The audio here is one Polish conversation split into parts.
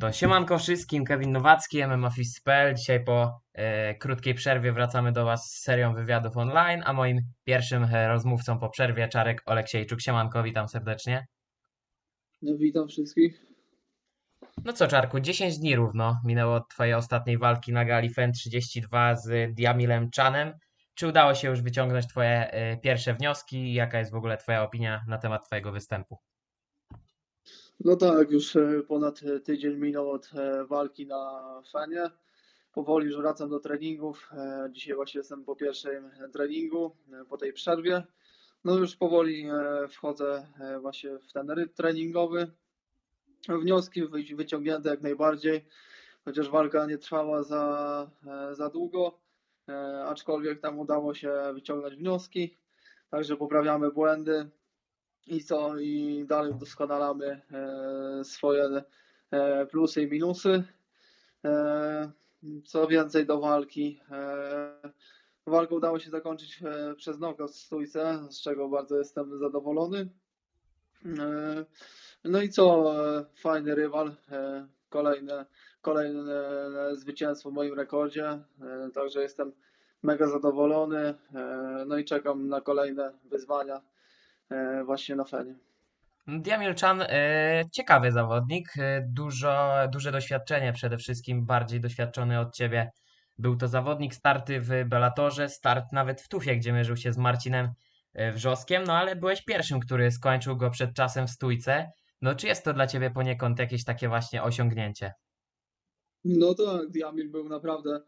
To siemanko wszystkim, Kevin Nowacki, MMAFIS.pl. Dzisiaj po e, krótkiej przerwie wracamy do Was z serią wywiadów online, a moim pierwszym e, rozmówcą po przerwie Czarek Oleksiejczuk. Siemanko, witam serdecznie. No, witam wszystkich. No co Czarku, 10 dni równo minęło od Twojej ostatniej walki na gali FEN 32 z Diamilem Chanem. Czy udało się już wyciągnąć Twoje e, pierwsze wnioski? Jaka jest w ogóle Twoja opinia na temat Twojego występu? No tak, już e, ponad e, tydzień minął od e, walki na Fenie. Powoli już wracam do treningów. Dzisiaj właśnie jestem po pierwszym treningu, po tej przerwie. No już powoli wchodzę właśnie w ten rytm treningowy. Wnioski wy- wyciągnięte jak najbardziej, chociaż walka nie trwała za, za długo, aczkolwiek tam udało się wyciągnąć wnioski. Także poprawiamy błędy. I co? I dalej udoskonalamy e, swoje e, plusy i minusy. E, co więcej do walki. Walkę udało się zakończyć przez knockout w stójce, z czego bardzo jestem zadowolony. No i co? Fajny rywal. Kolejne, kolejne zwycięstwo w moim rekordzie. Także jestem mega zadowolony. No i czekam na kolejne wyzwania właśnie na Fenie. Diamil Chan, e, ciekawy zawodnik, e, dużo, duże doświadczenie przede wszystkim, bardziej doświadczony od ciebie. Był to zawodnik starty w Bellatorze, start nawet w Tufie, gdzie mierzył się z Marcinem e, Wrzoskiem, no ale byłeś pierwszym, który skończył go przed czasem w stójce. No czy jest to dla ciebie poniekąd jakieś takie właśnie osiągnięcie? No tak, Diamil był naprawdę e,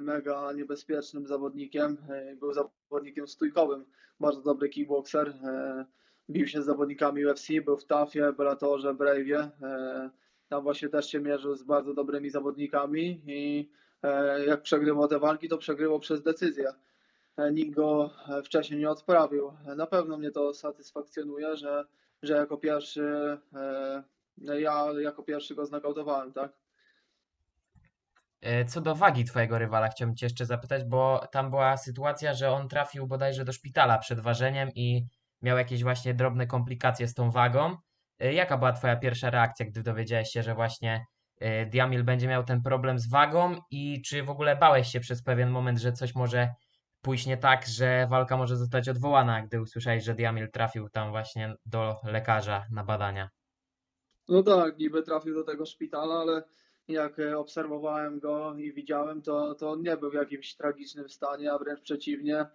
mega niebezpiecznym zawodnikiem. E, był zawodnikiem stójkowym, bardzo dobry kickboxer. E, bił się z zawodnikami UFC, był w TAFie, Bellatorze, Brave'ie. E, tam właśnie też się mierzył z bardzo dobrymi zawodnikami i e, jak przegrywał te walki, to przegrywał przez decyzję. E, nikt go e, wcześniej nie odprawił. E, Na pewno mnie to satysfakcjonuje, że, że jako pierwszy e, ja jako pierwszy go znokautowałem, tak? E, Co do wagi twojego rywala, chciałbym cię jeszcze zapytać, bo tam była sytuacja, że on trafił bodajże do szpitala przed ważeniem i miał jakieś właśnie drobne komplikacje z tą wagą. E, Jaka była twoja pierwsza reakcja, gdy dowiedziałeś się, że właśnie e, Diamil będzie miał ten problem z wagą i czy w ogóle bałeś się przez pewien moment, że coś może pójść nie tak, że walka może zostać odwołana, gdy usłyszałeś, że Diamil trafił tam właśnie do lekarza na badania? No tak, niby trafił do tego szpitala, ale jak e, obserwowałem go i widziałem, to, to on nie był w jakimś tragicznym stanie, a wręcz przeciwnie,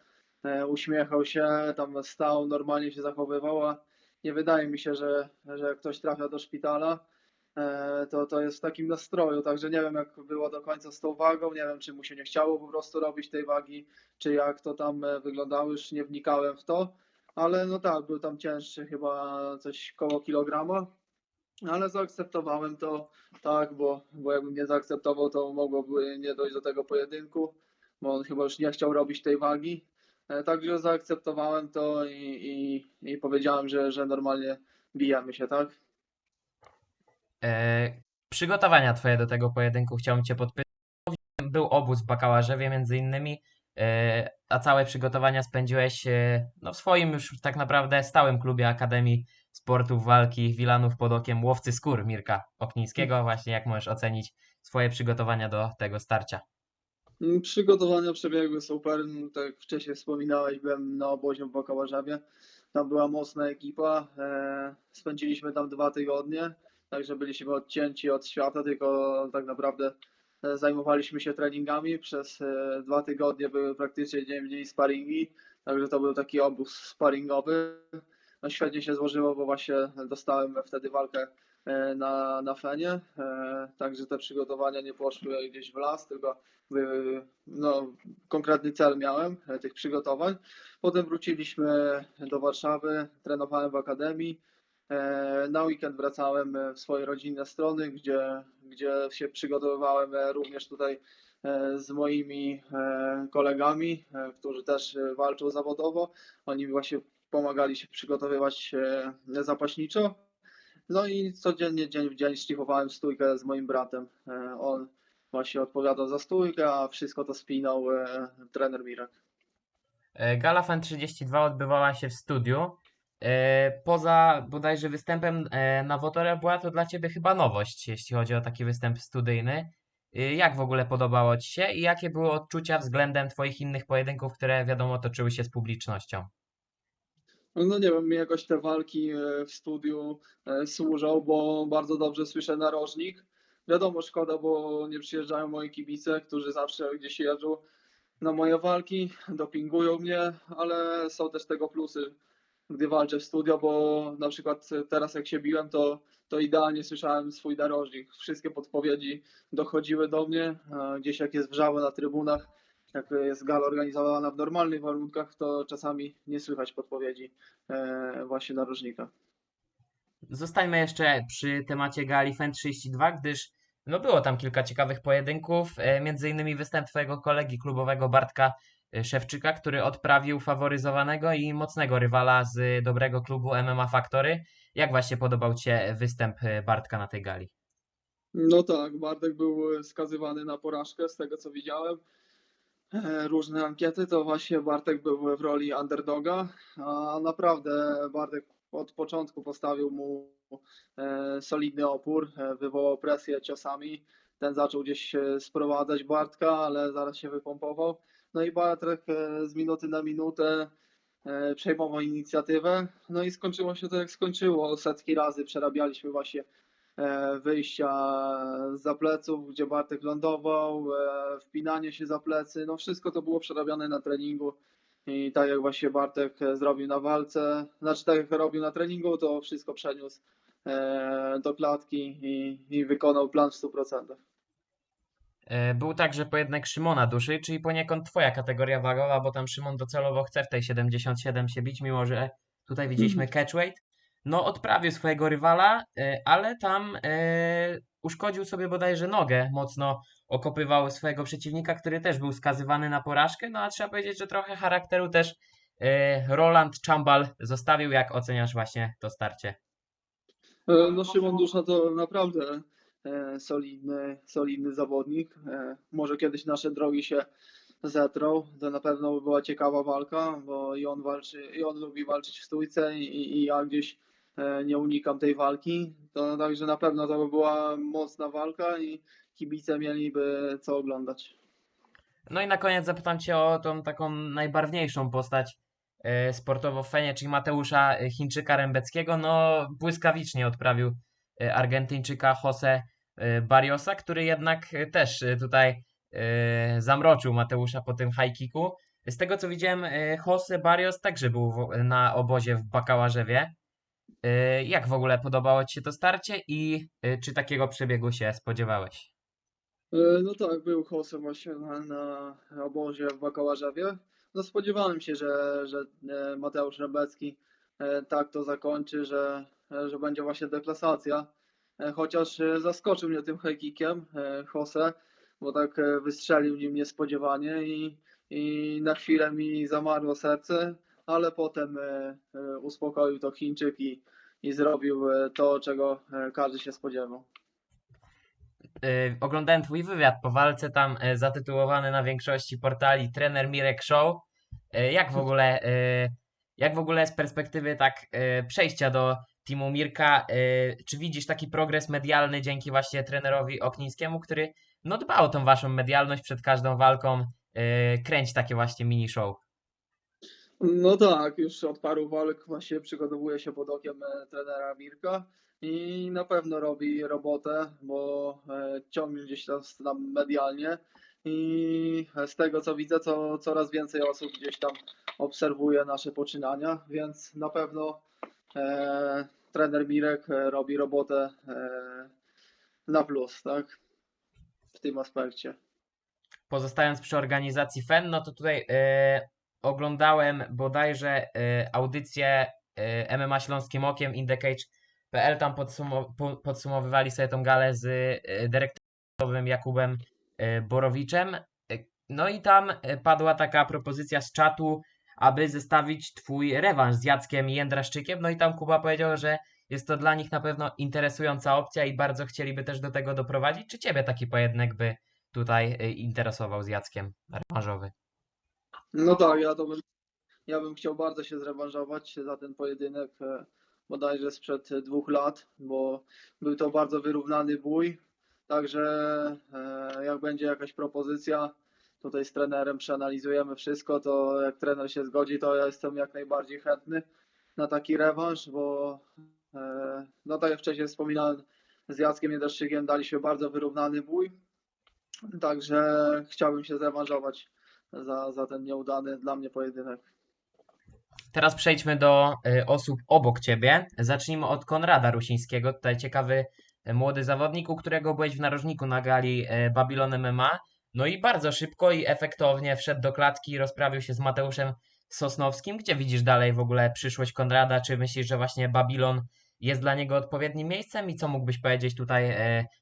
e, uśmiechał się, tam stał, normalnie się zachowywał, a nie wydaje mi się, że, że jak ktoś trafia do szpitala, e, to, to jest w takim nastroju, także nie wiem jak było do końca z tą wagą, nie wiem czy mu się nie chciało po prostu robić tej wagi, czy jak to tam wyglądało, już nie wnikałem w to, ale no tak, był tam cięższy chyba coś koło kilograma. Ale zaakceptowałem to tak, bo, bo jakbym nie zaakceptował, to mogłoby nie dojść do tego pojedynku, bo on chyba już nie chciał robić tej wagi. E, Także zaakceptowałem to i, i, i powiedziałem, że, że normalnie bijemy się, tak? E, przygotowania twoje do tego pojedynku chciałbym cię podpytać. Był obóz w Bakałarzewie między innymi, e, a całe przygotowania spędziłeś e, no, w swoim już tak naprawdę stałym klubie Akademii Sportów Walki Wilanów pod okiem Łowcy Skór Mirka Oknińskiego. Właśnie jak możesz ocenić swoje przygotowania do tego starcia? Przygotowania przebiegły super. Mm, Tak jak wcześniej wspominałeś, byłem na obozie w Bakałarzewie. Tam była mocna ekipa. e, Spędziliśmy tam dwa tygodnie, także byliśmy odcięci od świata, tylko tak naprawdę e, zajmowaliśmy się treningami. Przez e, dwa tygodnie były praktycznie dzień w dzień sparingi, także to był taki obóz sparingowy. No świetnie się złożyło, bo właśnie dostałem wtedy walkę e, na, na Fenie, e, także te przygotowania nie poszły gdzieś w las, tylko no, konkretny cel miałem e, tych przygotowań. Potem wróciliśmy do Warszawy, trenowałem w akademii. Na weekend wracałem w swoje rodzinne strony, gdzie, gdzie się przygotowywałem również tutaj z moimi kolegami, którzy też walczą zawodowo. Oni właśnie pomagali się przygotowywać zapaśniczo. No i codziennie, dzień w dzień szlifowałem stójkę z moim bratem. E, On właśnie odpowiadał za stójkę, a wszystko to spinał e, trener Mirek. E, Gala FEN 32 odbywała się w studiu. Poza bodajże występem na Wotorze była to dla Ciebie chyba nowość, jeśli chodzi o taki występ studyjny. Jak w ogóle podobało Ci się i jakie były odczucia względem Twoich innych pojedynków, które wiadomo toczyły się z publicznością? No nie wiem, mi jakoś te walki e, w studiu e, służą, bo bardzo dobrze słyszę narożnik. Wiadomo, szkoda, bo nie przyjeżdżają moi kibice, którzy zawsze gdzieś jeżdżą na moje walki, dopingują mnie, ale są też tego plusy, gdy walczę w studio, bo na przykład teraz jak się biłem, to, to idealnie słyszałem swój narożnik. Wszystkie podpowiedzi dochodziły do mnie, a gdzieś jak jest wrzało na trybunach, jak jest gala organizowana w normalnych warunkach, to czasami nie słychać podpowiedzi e, właśnie narożnika. Zostańmy jeszcze przy temacie gali FEN 32, gdyż no było tam kilka ciekawych pojedynków, e, między innymi występ Twojego kolegi klubowego Bartka e, Szewczyka, który odprawił faworyzowanego i mocnego rywala z dobrego klubu MMA Factory. Jak właśnie podobał Ci się występ e, Bartka na tej gali? No tak, Bartek był skazywany na porażkę, z tego co widziałem. E, Różne ankiety, to właśnie Bartek był w roli underdoga, a naprawdę Bartek od początku postawił mu e, solidny opór, e, wywołał presję ciosami. Ten zaczął gdzieś sprowadzać Bartka, ale zaraz się wypompował. No i Bartek z minuty na minutę przejmował inicjatywę. No i skończyło się to jak skończyło. Setki razy przerabialiśmy właśnie wyjścia za pleców, gdzie Bartek lądował, e, wpinanie się za plecy, no wszystko to było przerabiane na treningu i tak jak właśnie Bartek e, zrobił na walce, znaczy tak jak robił na treningu, to wszystko przeniósł e, do klatki i, i wykonał plan w 100%. E, Był także pojedynek Szymona Duszy, czyli poniekąd Twoja kategoria wagowa, bo tam Szymon docelowo chce w tej 77 się bić, mimo że tutaj widzieliśmy catchweight. No, odprawił swojego rywala, e, ale tam e, uszkodził sobie bodajże nogę, mocno okopywał swojego przeciwnika, który też był skazywany na porażkę. No, a trzeba powiedzieć, że trochę charakteru też e, Roland Chambal zostawił. Jak oceniasz właśnie to starcie? No Szymon Dusza to naprawdę solidny, solidny zawodnik. Może kiedyś nasze drogi się zetrą. To na pewno by była ciekawa walka, bo i on walczy, i on lubi walczyć w stójce i, i ja gdzieś nie unikam tej walki. To także na pewno to by była mocna walka i kibice mieliby co oglądać. No i na koniec zapytam Cię o tą taką najbarwniejszą postać e, sportowo w Fenie, czyli Mateusza e, Chińczyka Rębeckiego. No, błyskawicznie odprawił e, Argentyńczyka Jose e, Barriosa, który jednak e, też e, tutaj e, zamroczył Mateusza po tym high kicku. Z tego co widziałem, e, Jose Barrios także był na obozie w Bakałarzewie. E, Jak w ogóle podobało Ci się to starcie i e, czy takiego przebiegu się spodziewałeś? E, No tak, był Jose właśnie na, obozie w Bakałarzewie. No spodziewałem się, że, że Mateusz Rebecki tak to zakończy, że, że będzie właśnie deklasacja. Chociaż zaskoczył mnie tym e, Jose, bo tak wystrzelił nim niespodziewanie i, i na chwilę mi zamarło serce, ale potem uspokoił to Chińczyk i, i zrobił e, to, czego e, każdy się spodziewał. y, oglądałem twój wywiad po walce tam zatytułowany na większości portali Trener Mirek Show. Jak w ogóle, jak w ogóle z perspektywy tak przejścia do teamu Mirka, czy widzisz taki progres medialny dzięki właśnie trenerowi Oknińskiemu, który no dba o tą waszą medialność przed każdą walką, kręci takie właśnie mini show. No tak, już od paru walk właśnie przygotowuje się pod okiem e, trenera Mirka i na pewno robi robotę, bo e, ciągnie gdzieś tam, tam medialnie i z tego co widzę, to coraz więcej osób gdzieś tam obserwuje nasze poczynania, więc na pewno e, trener Mirek e, robi robotę e, na plus, tak? W tym aspekcie. Pozostając przy organizacji FEN, no to tutaj e, oglądałem bodajże e, audycję e, MMA Śląskim Okiem, InTheCage.pl, tam podsumo- po- podsumowywali sobie tą galę z e, dyrektorem Jakubem Borowiczem. No i tam padła taka propozycja z czatu, aby zestawić twój rewanż z Jackiem Jędraszczykiem. No i tam Kuba powiedział, że jest to dla nich na pewno interesująca opcja i bardzo chcieliby też do tego doprowadzić. Czy ciebie taki pojedynek by tutaj y, interesował z Jackiem rewanżowy. No tak, ja to bym ja bym chciał bardzo się zrewanżować za ten pojedynek e, bodajże sprzed dwóch lat, bo był to bardzo wyrównany bój. Także e, jak będzie jakaś propozycja, tutaj z trenerem przeanalizujemy wszystko, to jak trener się zgodzi, to ja jestem jak najbardziej chętny na taki rewanż, bo e, no tak jak wcześniej wspominałem, z Jackiem Niedaszczykiem daliśmy bardzo wyrównany bój. Także chciałbym się zrewanżować za, za ten nieudany dla mnie pojedynek. Teraz przejdźmy do y, osób obok ciebie. Zacznijmy od Konrada Rusińskiego. Tutaj ciekawy y, młody zawodnik, u którego byłeś w narożniku na gali y, Babylon MMA. No i bardzo szybko i efektownie wszedł do klatki i rozprawił się z Mateuszem Sosnowskim. Gdzie widzisz dalej w ogóle przyszłość Konrada? Czy myślisz, że właśnie Babylon jest dla niego odpowiednim miejscem? I co mógłbyś powiedzieć tutaj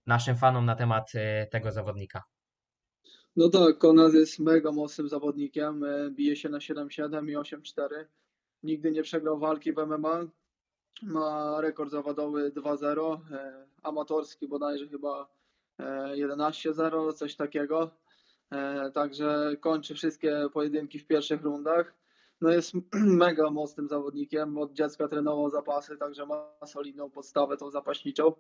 naszym fanom na temat tego zawodnika? No tak, Konrad jest mega mocnym zawodnikiem, e, bije się na 7-7 i 8-4. Nigdy nie przegrał walki w MMA. Ma rekord zawodowy 2-0, e, amatorski bodajże chyba e, 11-0, coś takiego. E, Także kończy wszystkie pojedynki w pierwszych rundach. No jest mega mocnym zawodnikiem, od dziecka trenował zapasy, także ma solidną podstawę tą zapaśniczą.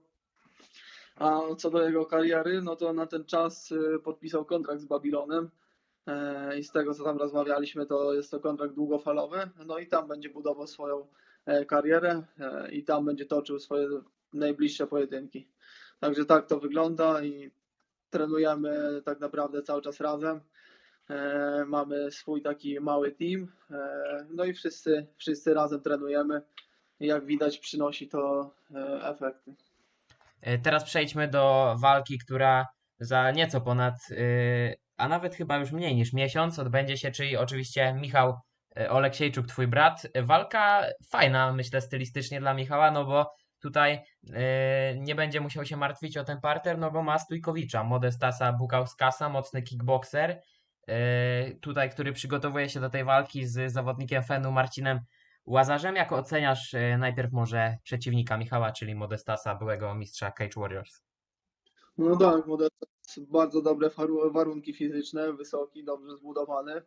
A co do jego kariery, no to na ten czas y, podpisał kontrakt z Babilonem e, i z tego co tam rozmawialiśmy, to jest to kontrakt długofalowy, no i tam będzie budował swoją e, karierę e, i tam będzie toczył swoje najbliższe pojedynki. Także tak to wygląda i trenujemy tak naprawdę cały czas razem. Mamy swój taki mały team, no i wszyscy, wszyscy razem trenujemy. Jak widać, przynosi to efekty. E, Teraz przejdźmy do walki, która za nieco ponad, y, a nawet chyba już mniej niż miesiąc odbędzie się, czyli oczywiście Michał e, Oleksiejczuk, twój brat. E, Walka fajna, myślę, stylistycznie dla Michała, no bo tutaj e, nie będzie musiał się martwić o ten parter, no bo ma Stójkowicza, Modestasa Bukauskasa, mocny kickboxer, e, tutaj, który przygotowuje się do tej walki z zawodnikiem Fenu Marcinem Łazarzem. Jak oceniasz e, najpierw może przeciwnika Michała, czyli Modestasa, byłego mistrza Cage Warriors? No tak, Modesta jest bardzo dobre warunki fizyczne, wysoki, dobrze zbudowany.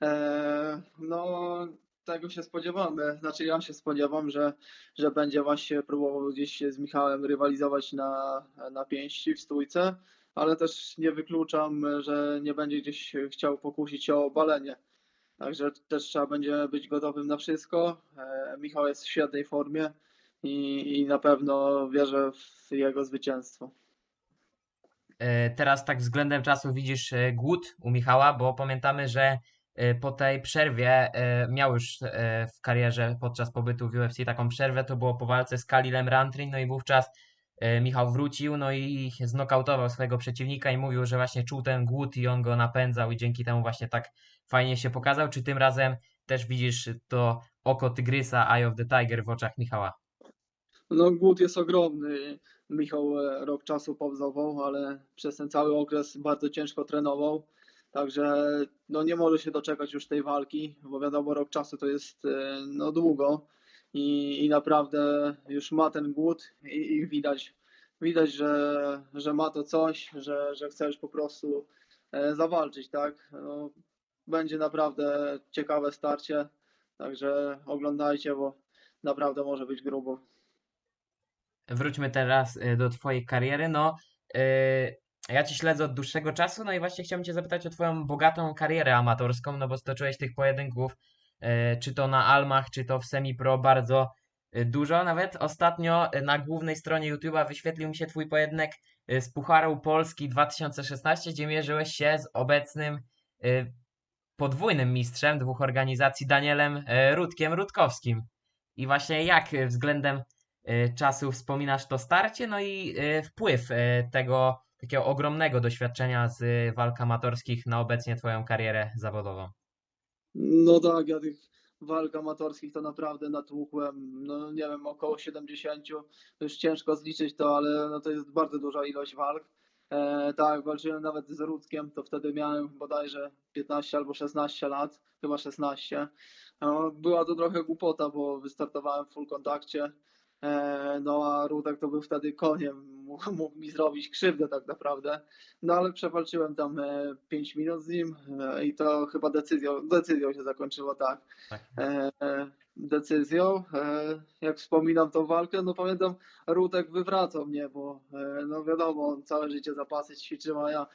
Eee, no, tego się spodziewamy. Znaczy, ja się spodziewam, że, że będzie właśnie próbował gdzieś z Michałem rywalizować na, na pięści w stójce, ale też nie wykluczam, że nie będzie gdzieś chciał pokusić o obalenie. Także też trzeba będzie być gotowym na wszystko. Eee, Michał jest w świetnej formie i, i na pewno wierzę w jego zwycięstwo. E, Teraz tak względem czasu widzisz e, głód u Michała, bo pamiętamy, że e, po tej przerwie e, miał już e, w karierze podczas pobytu w UFC taką przerwę, to było po walce z Kalilem Rantrin, no i wówczas e, Michał wrócił, no i znokautował swojego przeciwnika i mówił, że właśnie czuł ten głód i on go napędzał i dzięki temu właśnie tak fajnie się pokazał. Czy tym razem też widzisz to oko tygrysa, Eye of the Tiger w oczach Michała? No, głód jest ogromny. Michał e, rok czasu pauzował, ale przez ten cały okres bardzo ciężko trenował. Także no, nie może się doczekać już tej walki, bo wiadomo, rok czasu to jest e, no, długo i, i naprawdę już ma ten głód i, i widać, widać, że, że ma to coś, że, że chce już po prostu e, zawalczyć, tak? No, będzie naprawdę ciekawe starcie, także oglądajcie, bo naprawdę może być grubo. Wróćmy teraz y, do Twojej kariery. No, y, ja Cię śledzę od dłuższego czasu, no i właśnie chciałbym Cię zapytać o Twoją bogatą karierę amatorską, no bo stoczyłeś tych pojedynków, y, czy to na Almach, czy to w Semi-Pro bardzo dużo. Nawet ostatnio na głównej stronie YouTube'a wyświetlił mi się Twój pojedynek z Pucharu Polski 2016, gdzie mierzyłeś się z obecnym podwójnym mistrzem dwóch organizacji, Danielem y, Rudkiem Rutkowskim. I właśnie jak względem y, czasu wspominasz to starcie, no i y, wpływ tego takiego ogromnego doświadczenia z walk amatorskich na obecnie Twoją karierę zawodową. No tak, ja tych walk amatorskich to naprawdę natłukłem, no nie wiem, około 70, już ciężko zliczyć to, ale no to jest bardzo duża ilość walk. E, tak, walczyłem nawet z Rudzkiem, to wtedy miałem bodajże 15 albo 16 lat, chyba 16. No, była to trochę głupota, bo wystartowałem w full kontakcie, E, No a Rudek to był wtedy koniem, mógł, mógł mi zrobić krzywdę tak naprawdę. No ale przewalczyłem tam 5 minut z nim e, i to chyba decyzją, decyzją się zakończyło tak. Tak. E, e, Decyzją. E, Jak wspominam tą walkę, no pamiętam Rudek wywracał mnie, bo e, no wiadomo, on całe życie zapasy ćwiczył, a ja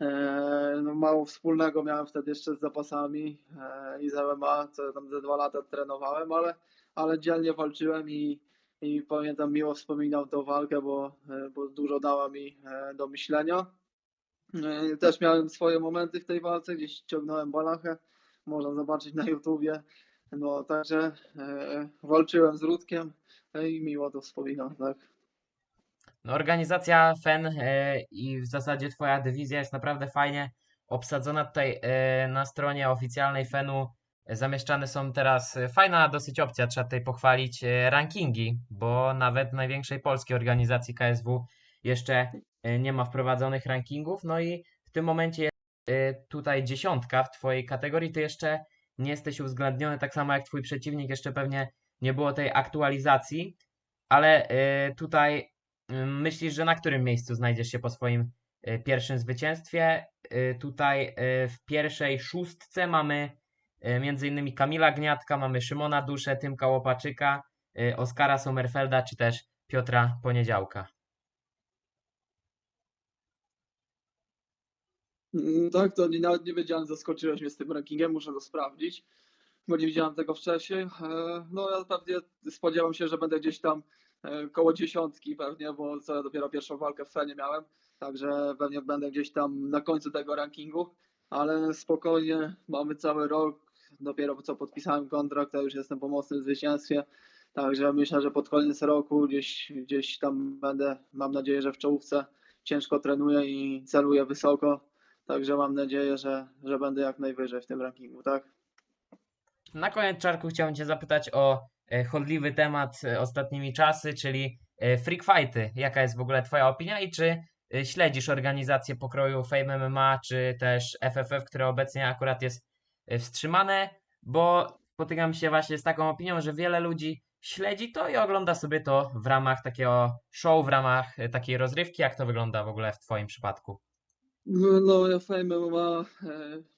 e, no mało wspólnego miałem wtedy jeszcze z zapasami e, i z MMA, co tam ze dwa lata trenowałem, ale, ale dzielnie walczyłem i, i pamiętam miło wspominam tą walkę, bo, e, bo dużo dała mi e, do myślenia. E, Też miałem swoje momenty w tej walce, gdzieś ciągnąłem balachę, można zobaczyć na YouTubie. No także walczyłem z Rudkiem i miło to wspominam, tak. No, organizacja FEN i w zasadzie twoja dywizja jest naprawdę fajnie obsadzona tutaj na stronie oficjalnej FENu. Zamieszczane są teraz e, fajna dosyć opcja, trzeba tutaj pochwalić e, rankingi, bo nawet największej polskiej organizacji KSW jeszcze e, nie ma wprowadzonych rankingów. No i w tym momencie jest tutaj dziesiątka w twojej kategorii. Ty jeszcze nie jesteś uwzględniony, tak samo jak twój przeciwnik, jeszcze pewnie nie było tej aktualizacji, ale tutaj Ym, Myślisz, że na którym miejscu znajdziesz się po swoim pierwszym zwycięstwie? Tutaj w pierwszej szóstce mamy między innymi Kamila Gniatka, mamy Szymona Duszę, Tymka Łopaczyka, y, Oskara Sommerfelda czy też Piotra Poniedziałka. Mm, Tak, to nie, nawet nie wiedziałem, zaskoczyłeś mnie z tym rankingiem, muszę to sprawdzić, bo nie widziałem tego wcześniej. E, No ja pewnie spodziewam się, że będę gdzieś tam e, koło dziesiątki pewnie, bo co ja dopiero pierwszą walkę w Fenie miałem, także pewnie będę gdzieś tam na końcu tego rankingu, ale spokojnie, mamy cały rok, dopiero co podpisałem kontrakt, to już jestem po mocnym zwycięstwie, także myślę, że pod koniec roku gdzieś, gdzieś tam będę, mam nadzieję, że w czołówce ciężko trenuję i celuję wysoko. Także mam nadzieję, że, że będę jak najwyżej w tym rankingu, tak? Na koniec, Czarku, chciałem Cię zapytać o e, chodliwy temat e, ostatnimi czasy, czyli e, freak fighty. Jaka jest w ogóle Twoja opinia i czy śledzisz organizację pokroju Fame MMA, czy też FFF, które obecnie akurat jest wstrzymane? Bo spotykam się właśnie z taką opinią, że wiele ludzi śledzi to i ogląda sobie to w ramach takiego show, w ramach e, takiej rozrywki. Jak to wygląda w ogóle w Twoim przypadku? No, no ja Fame MMA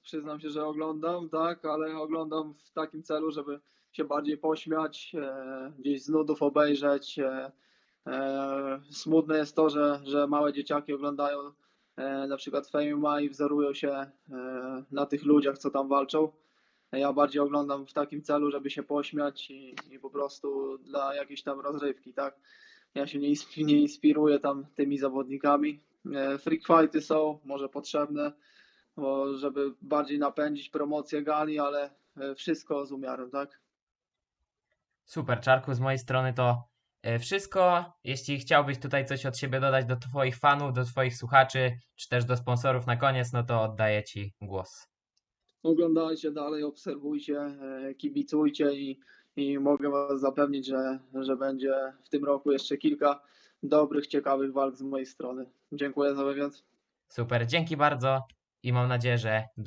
przyznam się, że oglądam, tak, ale oglądam w takim celu, żeby się bardziej pośmiać, e, gdzieś z nudów obejrzeć. E, e, smutne jest to, że, że małe dzieciaki oglądają na przykład Fame MMA i wzorują się e, na tych ludziach, co tam walczą. Ja bardziej oglądam w takim celu, żeby się pośmiać i, i po prostu dla jakiejś tam rozrywki, tak. Ja się nie, nie inspiruję tam tymi zawodnikami. E, Freak fighty są może potrzebne, bo żeby bardziej napędzić promocję gali, ale e, wszystko z umiarem, tak? Super, Czarku, z mojej strony to e, wszystko. Jeśli chciałbyś tutaj coś od siebie dodać do Twoich fanów, do Twoich słuchaczy, czy też do sponsorów na koniec, no to oddaję Ci głos. Oglądajcie dalej, obserwujcie, e, kibicujcie i, i mogę Was zapewnić, że, że będzie w tym roku jeszcze kilka dobrych, ciekawych walk z mojej strony. Dziękuję za wywiad. Super, dzięki bardzo i mam nadzieję, że do